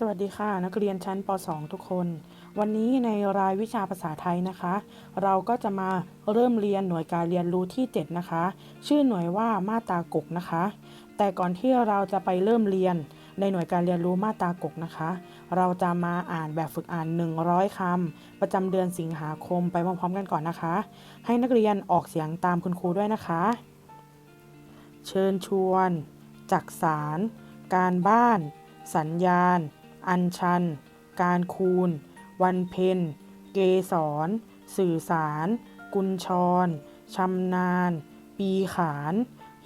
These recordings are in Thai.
สวัสดีค่ะนักเรียนชั้นป .2 ทุกคน วันนี้ในรายวิชาภาษาไทยนะคะ เราก็จะมาเริ่มเรียนหน่วยการเรียนรู้ที่ 7 นะคะ ชื่อหน่วยว่ามาตากกนะคะ แต่ก่อนที่เราจะไปเริ่มเรียนในหน่วยการเรียนรู้มาตากกนะคะ เราจะมาอ่านแบบฝึกอ่าน 100คำประจำเดือนสิงหาคมไปพร้อมๆกันก่อนนะคะ ให้นักเรียนออกเสียงตามคุณครูด้วยนะคะ เชิญชวน จักสาร การบ้าน สัญญาณ อัญชัน การคูณ วันเพ็ญ เกสร สื่อสาร กุญชรชำนาญ ปีขาน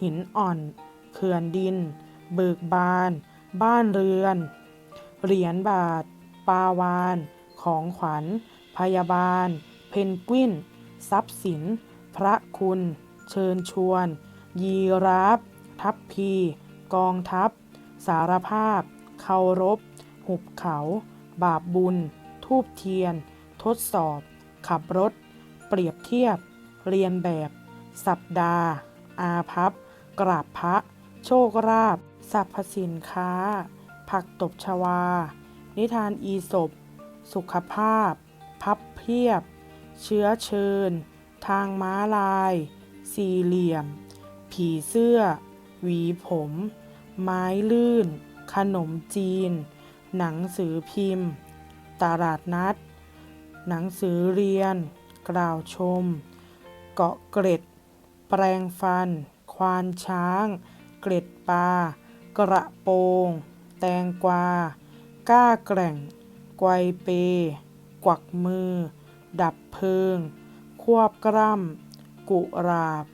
หินอ่อน เขื่อนดิน เบิกบาน บ้านเรือน เหรียญบาท ปาวาน ของขวัญ พยาบาล เพนกวิน ทรัพย์สิน พระคุณ เชิญชวน ยีราฟ ทัพพี กองทัพ สารภาพ เคารพ หุบเขา บาปบุญ ทูบเทียน ทดสอบ ขับรถ เปรียบเทียบ เรียนแบบ สัปดาห์ อาพับ กราบพระ โชคราบสรรพสินค้า ผักตบชวา นิทานอีสบสุขภาพ พับเพียบ เชื้อเชิญ ทางม้าลาย สี่เหลี่ยม ผีเสื้อ หวีผม ไม้ลื่น ขนมจีน หนังสือพิมพ์ ตลาดนัด หนังสือเรียน กล่าวชม เกาะเกร็ด แปรงฟัน ควานช้าง เกร็ดปลากระโปรงแตงกวา ก้าแกร่ง ไกวเป กวักมือ ดับเพลิง ควบกล้ำ กุราบ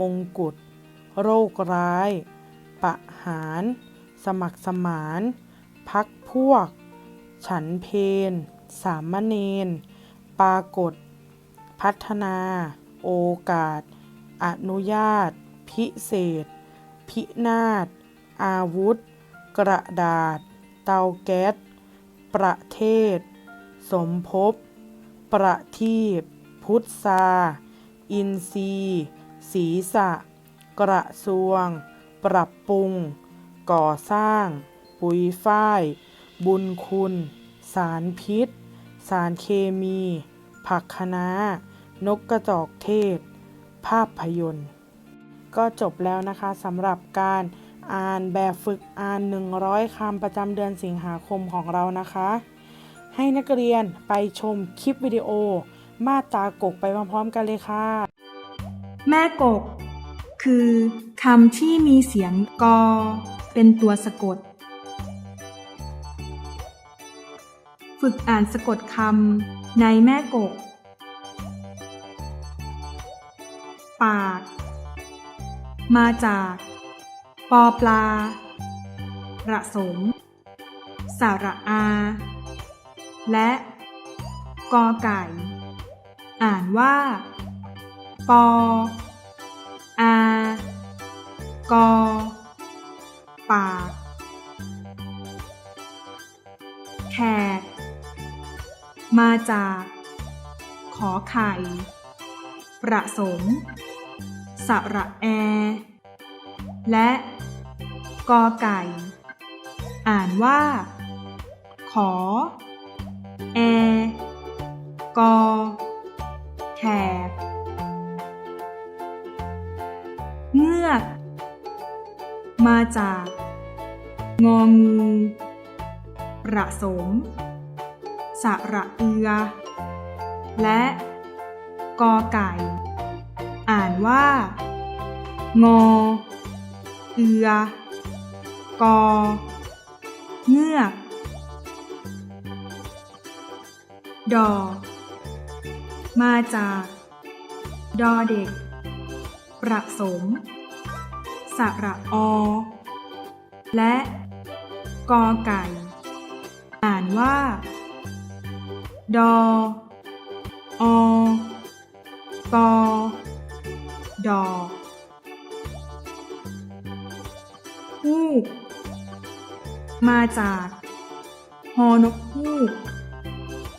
มงกุฎ โรคร้าย ปะหาร สมัครสมาน พัก วก ฉันเพนสามเณร ปรากฏ พัฒนา โอกาส อนุญาต พิเศษ พินาศ อาวุธ กระดาษ เตาแก๊ส ประเทศ สมภพ ประทีป พุทธา อินทรีศีระกระทรวง ปรับปรุง ก่อสร้าง ปุ๋ยฝ้าย บุญคุณ สารพิษ สารเคมี ผักคะน้า นกกระจอกเทศ ภาพยนตร์ ก็จบแล้วนะคะสำหรับการอ่านแบบฝึกอ่าน 100 คำประจำเดือนสิงหาคมของเรานะคะ ให้นักเรียนไปชมคลิปวิดีโอ มาตากกไปพร้อมๆกันเลยค่ะ แม่กก คือคำที่มีเสียงกอ เป็นตัวสะกด ฝึกอ่านสะกดคำในแม่กก ปาก มาจาก ปอปลา ประสม สาระอา และกอไก่ อ่านว่า ปอ อา กอ ปาก แขก มาจาก ขอไข่ ประสมสระแอ และกอไก่ อ่านว่า ขอ แอ กอ แขก เงือก มาจาก งองู ประสม สระเอือ และกอไก่ อ่านว่า งอ เอือ กอ เงือก ดอ มาจาก ดอเด็ก ประสม สระอ และกอไก่ อ่านว่า ดออกอดอฮูก มาจากฮอนกฮูก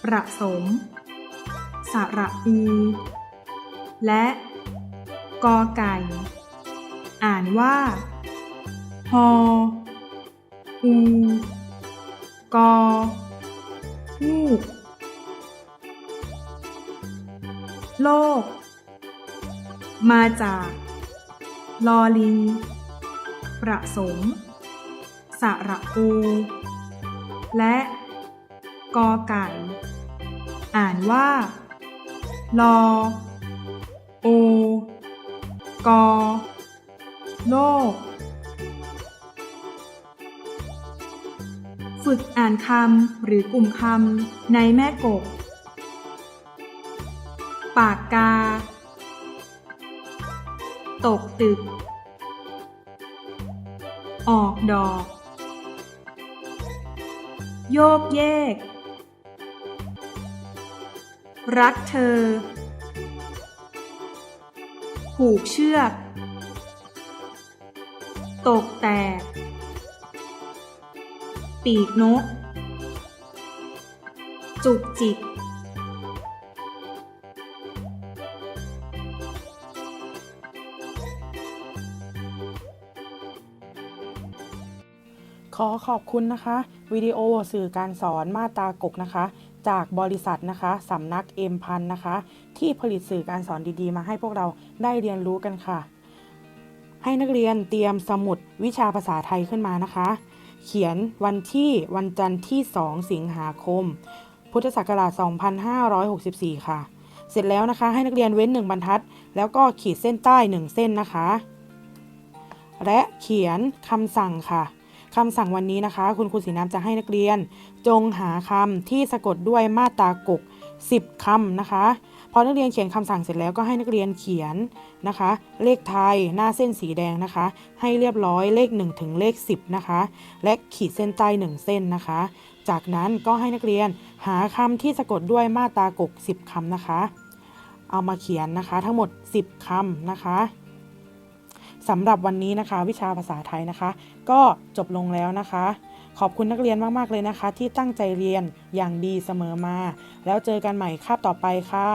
ประสม สระอูและกอไก่ อ่านว่าฮออูกอ โลก มาจาก ลอลิง ประสม สระอูและกอไก่ อ่านว่า ลอ โอ กอ โลก ฝึกอ่านคำหรือกลุ่มคำในแม่กบ ปากกา ตกตึก ออกดอก โยกเยก รักเธอ ผูกเชือก ตกแตก ปีกนก จุกจิก ขอขอบคุณนะคะ วิดีโอสื่อการสอนมาตากกนะคะ จากบริษัทนะคะสำนักเอ็มพันนะคะ ที่ผลิตสื่อการสอนดีๆ มาให้พวกเราได้เรียนรู้กันค่ะ ให้นักเรียนเตรียมสมุดวิชาภาษาไทยขึ้นมานะคะ เขียนวันที่วันจันทร์ที่ 2 สิงหาคม พุทธศักราช 2564 ค่ะ เสร็จแล้วนะคะ ให้นักเรียนเว้น1บรรทัด แล้วก็ขีดเส้นใต้1เส้นนะคะ และเขียนคำสั่งค่ะ คำสั่งวันนี้นะคะ คุณครูสีน้ำจะให้นักเรียน จงหาคำที่สะกดด้วยมาตรากก 10คำนะคะพอนักเรียนเขียนคำสั่งเสร็จแล้วก็ให้นักเรียนเขียนนะคะ เลขไทยหน้าเส้นสีแดงนะคะ ให้เรียบร้อยเลข 1 ถึงเลข 10 นะคะ และขีดเส้นใต้1เส้นนะคะ จากนั้นก็ให้นักเรียนหาคำที่สะกดด้วยมาตรากก 10คำนะคะ เอามาเขียนนะคะทั้งหมด 10คำนะคะ สำหรับวันนี้นะคะ วิชาภาษาไทยนะคะ ก็จบลงแล้วนะคะ ขอบคุณนักเรียนมาก ๆ เลยนะคะ ที่ตั้งใจเรียนอย่างดีเสมอมา แล้วเจอกันใหม่คาบต่อไปค่ะ